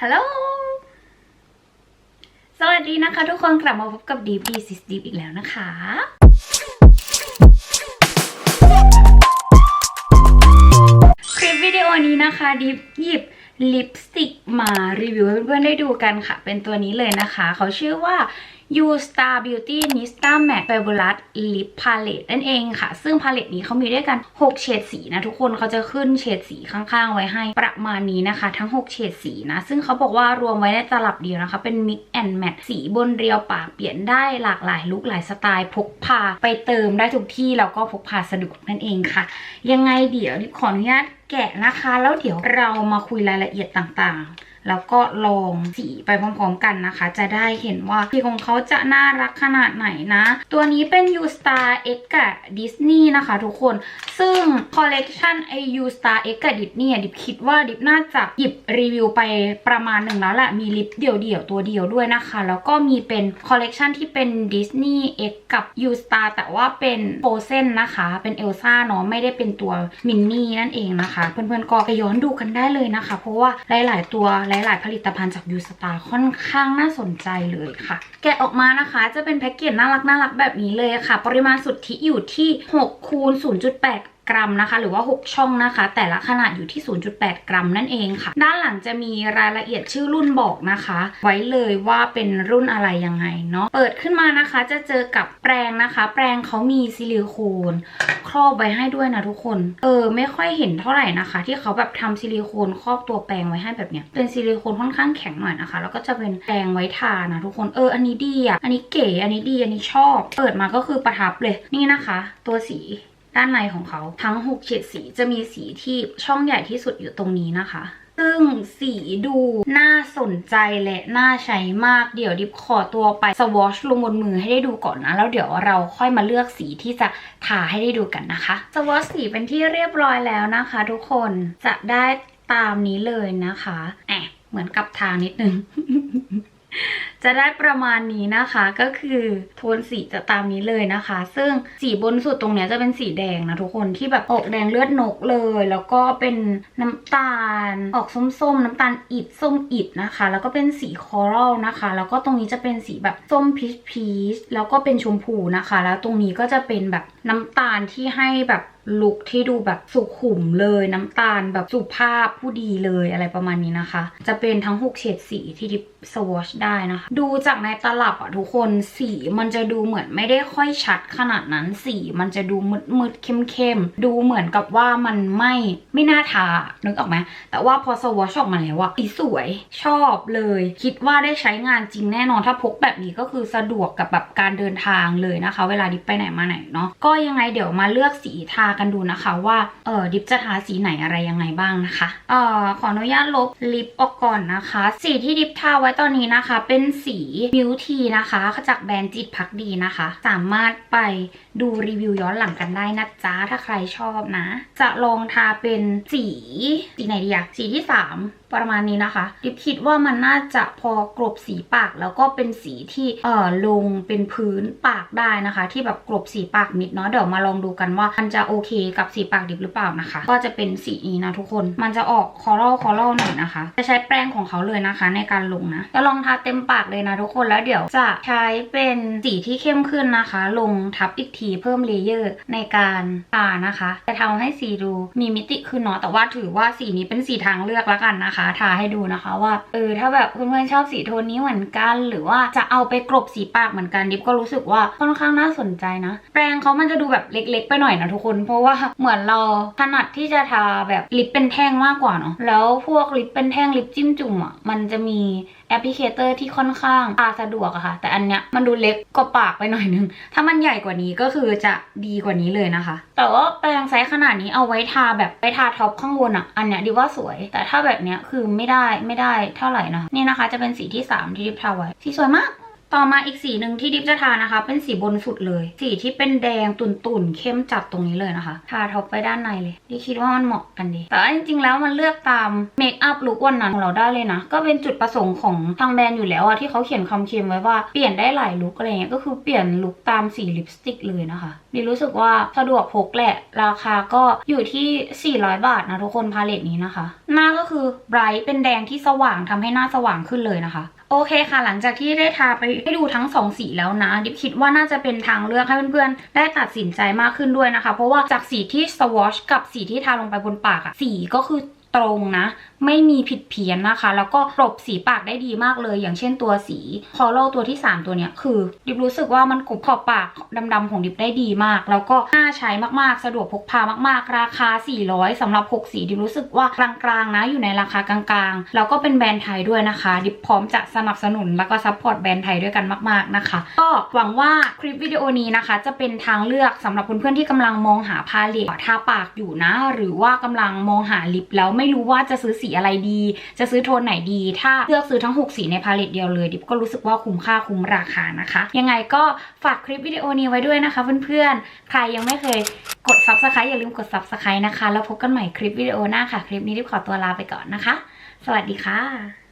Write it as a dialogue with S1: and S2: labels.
S1: ฮัลโหล สวัสดีนะคะทุกคนกลับมาพบกับดีบีซิสดีอีกแล้วนะคะ คลิปวิดีโอนี้นะคะดีหยิบลิปสติกมารีวิวให้เพื่อนๆได้ดูกันค่ะ เป็นตัวนี้เลยนะคะ เขาชื่อว่า You Star Beauty Nista Matte Fabulous Lip Palette นั่นเองค่ะ ซึ่งพาเลตนี้เขามีด้วยกัน 6 เฉดสีนะทุกคนเขาจะขึ้นเฉดสีข้างๆ ไว้ให้ประมาณนี้นะคะ ทั้ง 6 เฉดสีนะ ซึ่งเขาบอกว่ารวมไว้ในตลับเดียวนะคะ เป็น Mix and Matte สีบนเรียวปากเปลี่ยนได้หลากหลายลุคหลายสไตล์พกพาไปเติมได้ทุกที่แล้วก็พกพาสะดวกนั่นเองค่ะ ยังไงเดี๋ยวขออนุญาตแกะนะคะ แล้วเดี๋ยวเรามาคุยรายละเอียดต่างๆ แล้วก็ลองสีไปพร้อมๆกันนะคะ จะได้เห็นว่าสีของเขาจะน่ารักขนาดไหนนะ ตัวนี้เป็น U Star X กับ Disney นะคะทุกคน ซึ่งคอลเลกชันไอ U Star X กับ Disney ดิบคิดว่าดิบน่าจะหยิบรีวิวไปประมาณหนึ่งแล้วแหละ มีลิปเดี่ยวๆตัวเดียวด้วยนะคะ แล้วก็มีเป็นคอลเลกชันที่เป็น Disney X กับ U Star แต่ว่าเป็น Frozen นะคะ เป็นเอลซ่าเนาะ ไม่ได้เป็นตัวมินนี่นั่นเองนะคะ เพื่อนๆก็ไปย้อนดูกันได้เลยนะคะ เพราะว่าหลายๆตัวหหลาย ๆ ผลิตภัณฑ์จาก U Star ค่อนข้างน่าสนใจเลยค่ะ แกะออกมานะคะจะเป็นแพ็กเกจน่ารักน่ารักแบบนี้เลยค่ะ ปริมาณสุทธิอยู่ที่6คูณ0.8กรัมนะคะหรือว่า 6 ช่องนะคะ แต่ละขนาดอยู่ที่ 0.8 กรัมนั่นเองค่ะ ด้านหลังจะมีรายละเอียดชื่อรุ่นบอกนะคะ ไว้เลยว่าเป็นรุ่นอะไรยังไงเนาะเปิดขึ้นมานะคะจะเจอกับแปรงนะคะ แปรงเขามีซิลิโคน ครอบไว้ให้ด้วยนะทุกคน เออ ไม่ค่อยเห็นเท่าไหร่นะคะ ที่เขาแบบทำซิลิโคนครอบตัวแปรงไว้ให้แบบเนี้ย เป็นซิลิโคนค่อนข้างแข็งหน่อยนะคะ แล้วก็จะเป็นแปรงไว้ทานะทุกคน เออ อันนี้ดีอะ อันนี้เก๋ อันนี้ดี อันนี้ชอบ เปิดมาก็คือประทับเลย นี่นะคะ ตัวสีด้านในของเขาทั้ง 6 เฉดสีจะมีสีที่ช่องใหญ่ที่สุดอยู่ตรงนี้นะคะ ซึ่งสีดูน่าสนใจและน่าใช้มากเดี๋ยวดิบขอตัวไปสวอชลงบนมือให้ได้ดูก่อนนะ แล้วเดี๋ยวเราค่อยมาเลือกสีที่จะทาให้ได้ดูกันนะคะสวอชสีเป็นที่เรียบร้อยแล้วนะคะ ทุกคนจะได้ตามนี้เลยนะคะแอบเหมือนกับทางนิดนึง จะได้ประมาณนี้นะคะก็คือโทนสีจะตามนี้เลยนะคะ ซึ่งสีบนสุดตรงเนี้ยจะเป็นสีแดงนะทุกคนที่แบบออกแดงเลือดนกเลย แล้วก็เป็นน้ำตาล ออกส้มๆน้ำตาลอิดส้มอิดนะคะ แล้วก็เป็นสีคอรัลนะคะ แล้วก็ตรงนี้จะเป็นสีแบบส้มพีชพีชแล้วก็เป็นชมพูนะคะ แล้วตรงนี้ก็จะเป็นแบบน้ำตาลที่ให้แบบลุคที่ดูแบบสุขุมเลยน้ำตาลแบบสุภาพผู้ดีเลยอะไรประมาณนี้นะคะ จะเป็นทั้ง 6 เฉดสีที่ดิบสวอชได้นะคะดูจากในตลับอะทุกคนสีมันจะดูเหมือนไม่ได้ค่อยชัดขนาดนั้นสีมันจะดูมืดมืดเข้มเข้มๆดูเหมือนกับว่ามันไม่ไม่น่าทานึกออกไหมแต่ว่าพอสวอชออกมาแล้วอะสีสวยชอบเลย คิดว่าได้ใช้งานจริงแน่นอนถ้าพกแบบนี้ก็คือสะดวกกับแบบการเดินทางเลยนะคะ เวลาดิบไปไหนมาไหนเนาะก็ยังไงเดี๋ยวมาเลือกสีทากันดูนะคะ ว่าเออดิบจะทาสีไหนอะไรยังไงบ้างนะคะเออขออนุญาตลบลิปออกก่อนนะคะ สีที่ดิบทาไว้ตอนนี้นะคะ เป็นสบิวทีนะคะจากแบรนด์จิตพักดีนะคะ สามารถไปดูรีวิวย้อนหลังกันได้นะจ๊ะ ถ้าใครชอบนะ จะลองทาเป็นสีสีไหนดีอะสีที่สามประมาณนี้นะคะดิบคิดว่ามันน่าจะพอกลบสีปาก แล้วก็เป็นสีที่เอ่อลงเป็นพื้นปากได้นะคะ ที่แบบกลบสีปากนิดเนาะเดี๋ยวมาลองดูกันว่ามันจะโอเคกับสีปากดิบหรือเปล่านะคะ ก็จะเป็นสีนี้นะทุกคนมันจะออกคอรัลคอรัลหน่อยนะคะ จะใช้แป้งของเขาเลยนะคะ ในการลงนะจะลองทาเต็มปากเลยนะทุกคนแล้วเดี๋ยวจะใช้เป็นสีที่เข้มขึ้นนะคะ ลงทับอีกทีเพิ่มเลเยอร์ในการทานะคะ จะทำให้สีดูมีมิติขึ้นเนาะแต่ว่าถือว่าสีนี้เป็นสีทางเลือกแล้วกันนะคะ ทาให้ดูนะคะว่าเออถ้าแบบเพื่อนๆชอบสีโทนนี้เหมือนกัน หรือว่าจะเอาไปกลบสีปากเหมือนกันดิฟก็รู้สึกว่าค่อนข้างน่าสนใจนะ แปรงเขามันจะดูแบบเล็ก ๆ ไปหน่อยนะทุกคน เพราะว่าเหมือนเราถนัดที่จะทาแบบลิปเป็นแท่งมากกว่าเนาะแล้วพวกลิปเป็นแท่งลิปจิ้มจุ่มอะมันจะมีแอปพลิเคเตอร์ที่ค่อนข้างทาสะดวกอะค่ะ แต่อันเนี้ยมันดูเล็กกว่าปากไปหน่อยนึง ถ้ามันใหญ่กว่านี้ก็คือจะดีกว่านี้เลยนะคะ แต่ว่าแปรงไซส์ขนาดนี้เอาไว้ทาแบบไปทาท็อปข้างบนอะอันเนี้ยดีว่าสวย แต่ถ้าแบบเนี้ยคือไม่ได้ไม่ได้เท่าไหร่นะนี่นะคะ จะเป็นสีที่สามที่ดิบทาไว้สีสวยมาก ต่อมาอีกสีหนึ่งที่ดิฟจะทานะคะ เป็นสีบนสุดเลย สีที่เป็นแดงตุ่นๆเข้มจัดตรงนี้เลยนะคะ ทาท็อปไปด้านในเลยดิคิดว่ามันเหมาะกันดี แต่จริงๆแล้วมันเลือกตามเมคอัพลุควันนั้นของเราได้เลยนะ ก็เป็นจุดประสงค์ของทางแบรนด์อยู่แล้วอะที่เขาเขียนคำเค็มไว้ว่าเปลี่ยนได้หลายลุคอะไรเงี้ยก็คือเปลี่ยนลุคตามสีลิปสติกเลยนะคะดิรู้สึกว่าสะดวกพกแหละ ราคาก็อยู่ที่ 400 บาทนะทุกคนพาเลตนี้นะคะ หน้าก็คือไบรท์เป็นแดงที่สว่างทำให้หน้าสว่างขึ้นเลยนะคะ โอเคค่ะ หลังจากที่ได้ทาไปให้ดูทั้งสองสีแล้วนะ ดิบคิดว่าน่าจะเป็นทางเลือกให้เพื่อนๆ ได้ตัดสินใจมากขึ้นด้วยนะคะ เพราะว่าจากสีที่สวอชกับสีที่ทาลงไปบนปากอะสีก็คือตรงนะ ไม่มีผิดเพี้ยนนะคะ แล้วก็กลบสีปากได้ดีมากเลย อย่างเช่นตัวสีคอโลตัวที่ 3 ตัวเนี้ยคือดิบรู้สึกว่ามันกลบขอบปากดำๆของดิบได้ดีมาก แล้วก็น่าใช้มากๆ สะดวกพกพามากๆ ราคา 400สำหรับ 6 สีดิบรู้สึกว่ากลางๆนะอยู่ในราคากลางๆ แล้วก็เป็นแบรนด์ไทยด้วยนะคะ ดิบพร้อมจะสนับสนุนแล้วก็ซัพพอร์ตแบรนด์ไทยด้วยกันมากๆนะคะ ก็หวังว่าคลิปวิดีโอนี้นะคะ จะเป็นทางเลือกสำหรับเพื่อนๆที่กำลังมองหาพาเลตทาปากอยู่นะ หรือว่ากำลังมองหาลิปแล้วไม่รู้ว่าจะซื้อสีอะไรดี จะซื้อโทนไหนดี ถ้าเลือกซื้อทั้ง 6 สีในพาเลตเดียวเลย ดิบก็รู้สึกว่าคุ้มค่าคุ้มราคานะคะ ยังไงก็ฝากคลิปวิดีโอนี้ไว้ด้วยนะคะเพื่อนๆ ใครยังไม่เคยกด subscribe อย่าลืมกด subscribe นะคะ แล้วพบกันใหม่คลิปวิดีโอหน้าค่ะ คลิปนี้ดิบขอตัวลาไปก่อนนะคะ สวัสดีค่ะ